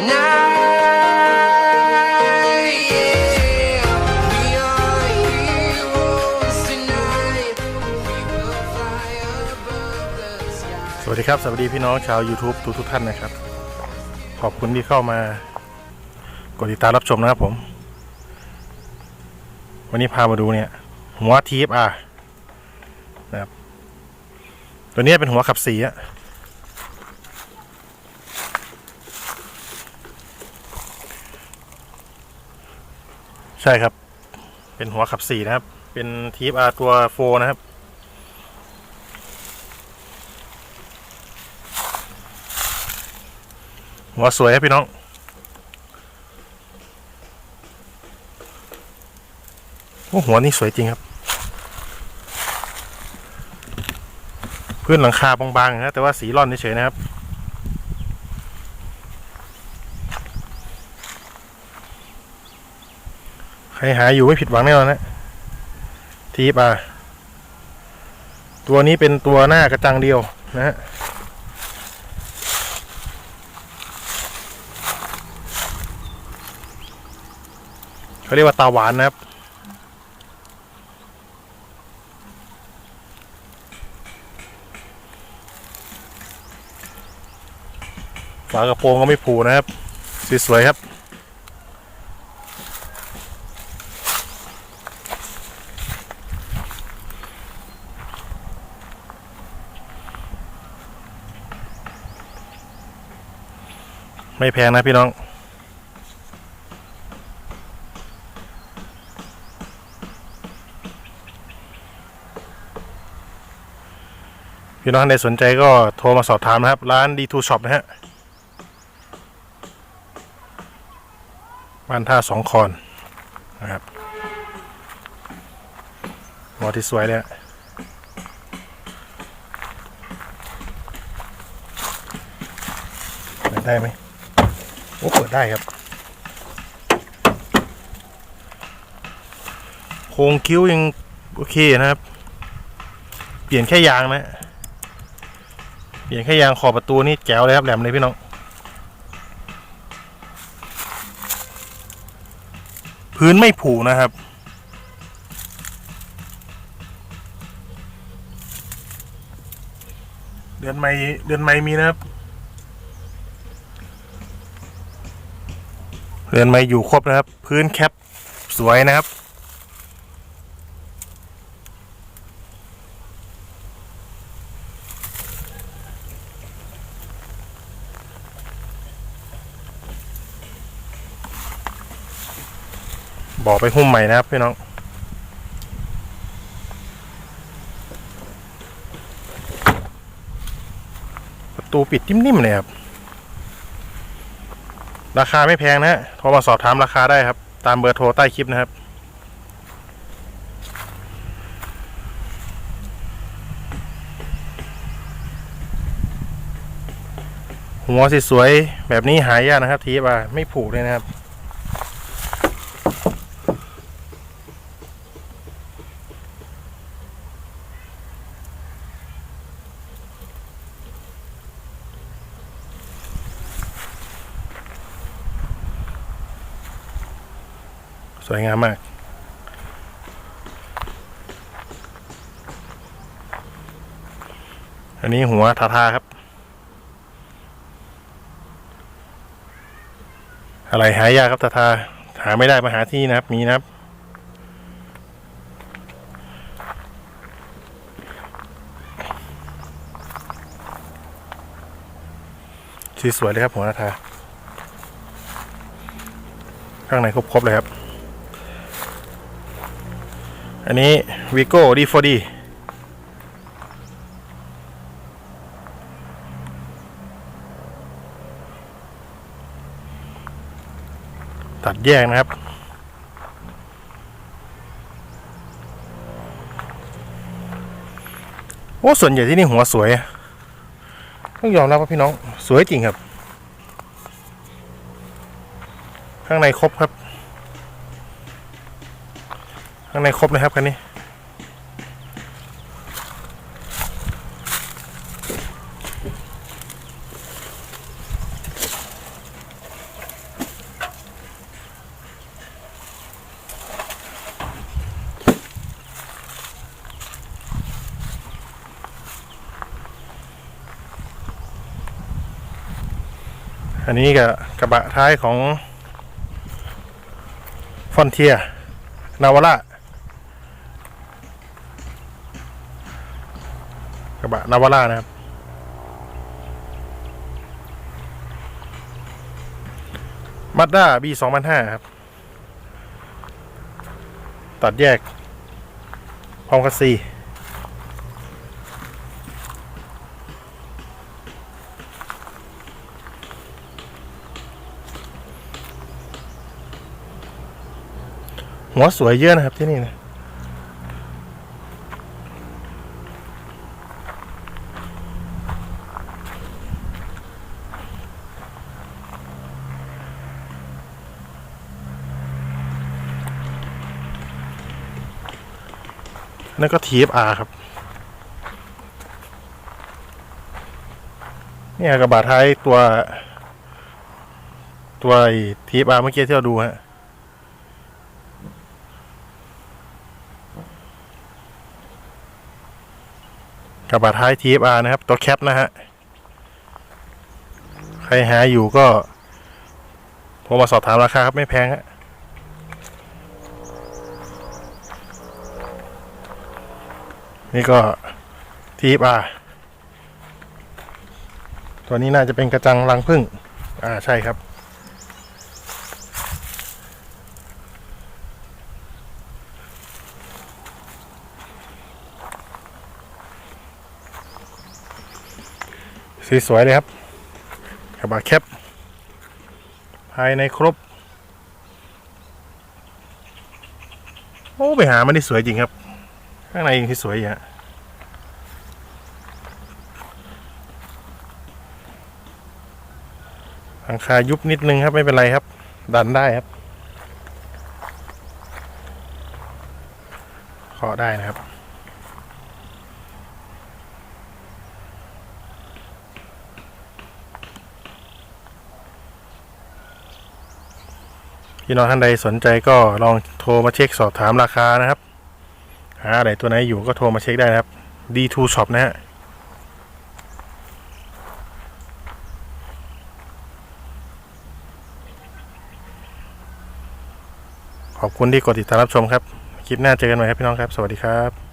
สวัสดีครับ สวัสดีพี่น้องชาว YouTube ทุกทุกท่านนะครับ ขอบคุณที่เข้ามากดติดตามรับชมนะครับผม วันนี้พามาดูเนี่ย หัว TFR นะครับ ตัวนี้เป็นหัวขับสีอะ ใช่ครับ เป็นหัวขับสี่นะครับ เป็น TFR ตัว4นะครับ หัวสวยครับพี่น้องโอ้หัวนี่สวยจริงครับ พื้นหลังคาบางๆนะแต่ว่าสีร่อนเฉยๆนะครับ ครหาอยู่ไม่ผิดหวังแน่นอนนะทีป่ะตัวนี้เป็นตัวหน้ากระจังเดียวนะฮะเขาเรียกว่าตาหวานนะครับฝากระโปรงก็ไม่ผูนะครับ สวยๆครับ ไม่แพงนะพี่น้อง พี่น้องท่านใดสนใจก็โทรมาสอบถามนะครับ ร้าน D2 Shop นะฮะบ้านท่าสองคอนนะครับหัวที่สวยเลยอะได้ไหม โอ้เปิดได้ครับ โครงคิ้วยังโอเคนะครับ เปลี่ยนแค่ยางนะ เปลี่ยนแค่ยางขอบประตูนี่แจ๋วเลยครับแหลมเลยพี่น้อง พื้นไม่ผุนะครับเดือนไม่เดือนไม่มีนะครับ เดือนไม่อยู่ครบนะครับ พื้นแคปสวยนะครับ บอกไปหุ้มใหม่นะครับพี่น้องประตูปิดนิ่มๆเลยครับ ราคาไม่แพงนะฮะโทรมาสอบถามราคาได้ครับ ตามเบอร์โทรใต้คลิปนะครับ หัวสวยๆแบบนี้หายากนะครับทีบ่าไม่ผูกเลยนะครับ วยงามมาก อันนี้หัวทาทาครับ อะไรหายากครับทาทา หาไม่ได้มาหาที่นะครับ มีนะครับสีสวยเลยครับหัวทาทาข้างในครบๆเลยครับ อันนี้วิโก้ดีโฟดีตัดแยกนะครับ โอ้ส่วนใหญ่ที่นี่หัวสวย ต้องยอมรับว่าพี่น้อง สวยจริงครับ ข้างในครบครับ ข้างในครบนะครับคันนี้อันนี้กับกระบะท้ายของฟอนเทียนาวาร่า ระบะนาวาร่านะครับ มาด้า B 2 0 0ครับ ตัดแยก พร้อมคัสซีหัวสวยเยอะนะครับที่นี่นะ นั่นก็ TFR ครับ เนี่ยกระบะท้ายตัว ตัวไอ้ TFR เมื่อกี้ที่เราดูฮะกระบะท้าย TFR นะครับ ตัวแคปนะฮะ ใครหาอยู่ก็โทรมาสอบถามราคาครับ ไม่แพงฮะ นี่ก็ TFR ตัวนี้น่าจะเป็นกระจังรังพึ่ง อ่าใช่ครับ สีสวยเลยครับกระบะแคป ภายในครบ โอ้ ไปหามันได้สวยจริงครับ ข้างในยังที่สวยอยู่ฮะหลังคายุบนิดนึงครับไม่เป็นไรครับ ดันได้ครับเคาะได้นะครับพี่น้องท่านใดสนใจก็ลองโทรมาเช็คสอบถามราคานะครับ หาอะไรตัวไหนอยู่ก็โทรมาเช็คได้นะครับ D2 Shop นะฮะขอบคุณที่กดติดตามรับชมครับ คลิปหน้าเจอกันใหม่ครับพี่น้องครับ สวัสดีครับ